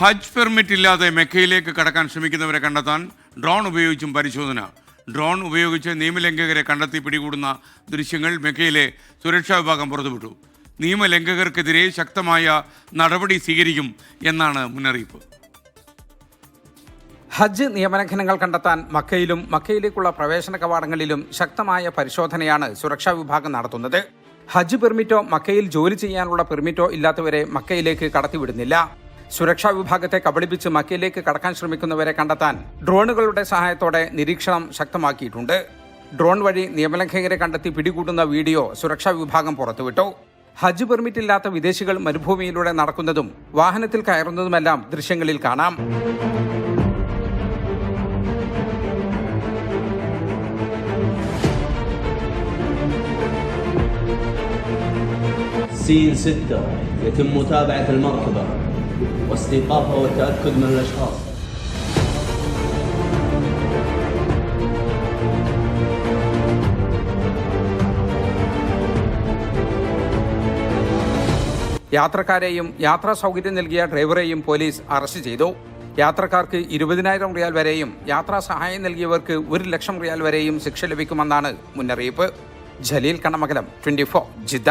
ഹജ്ജ് permit ഇല്ലാതെ മെക്കയിലേക്ക് കടക്കാൻ ശ്രമിക്കുന്നവരെ കണ്ടെത്താൻ ഡ്രോൺ ഉപയോഗിച്ചും പരിശോധന. ഡ്രോൺ ഉപയോഗിച്ച് നിയമലംഘകരെ കണ്ടെത്തി പിടികൂടുന്ന ദൃശ്യങ്ങൾ മെക്കയിലെ സുരക്ഷാ വിഭാഗം പുറത്തുവിട്ടു. നിയമലംഘകർക്കെതിരെ ശക്തമായ നടപടി സ്വീകരിക്കും എന്നാണ് മുന്നറിയിപ്പ്. ഹജ്ജ് നിയമലംഘനങ്ങൾ കണ്ടെത്താൻ മക്കയിലും മക്കയിലേക്കുള്ള പ്രവേശന കവാടങ്ങളിലും ശക്തമായ പരിശോധനയാണ് സുരക്ഷാ വിഭാഗം നടത്തുന്നത്. ഹജ്ജ് പെർമിറ്റോ മക്കയിൽ ജോലി ചെയ്യാനുള്ള പെർമിറ്റോ ഇല്ലാത്തവരെ മക്കയിലേക്ക് കടത്തിവിടുന്നില്ല. സുരക്ഷാ വിഭാഗത്തെ കബളിപ്പിച്ച് മക്കയിലേക്ക് കടക്കാൻ ശ്രമിക്കുന്നവരെ കണ്ടെത്താൻ ഡ്രോണുകളുടെ സഹായത്തോടെ നിരീക്ഷണം ശക്തമാക്കിയിട്ടുണ്ട് ഡ്രോൺ വഴി നിയമലംഘകരെ കണ്ടെത്തി പിടികൂടുന്ന വീഡിയോ സുരക്ഷാ വിഭാഗം പുറത്തുവിട്ടു ഹജ്ജ് പെർമിറ്റ് ഇല്ലാത്ത വിദേശികൾ മരുഭൂമിയിലൂടെ നടക്കുന്നതും വാഹനത്തിൽ കയറുന്നതുമെല്ലാം ദൃശ്യങ്ങളിൽ കാണാം سين ستة يتم متابعة المركبة واستيقافها والتأكد من الأشخاص യാത്രക്കാരെയും യാത്രാ സൗകര്യം നൽകിയ ഡ്രൈവറെയും പോലീസ് അറസ്റ്റ് ചെയ്തു യാത്രക്കാർക്ക് ഇരുപതിനായിരം റിയാൽ വരെയും യാത്രാ സഹായം നൽകിയവർക്ക് ഒരു ലക്ഷം റിയാൽ വരെയും ശിക്ഷ ലഭിക്കുമെന്നാണ് മുന്നറിയിപ്പ് Jaleel Kannamakalam twenty four Jeddah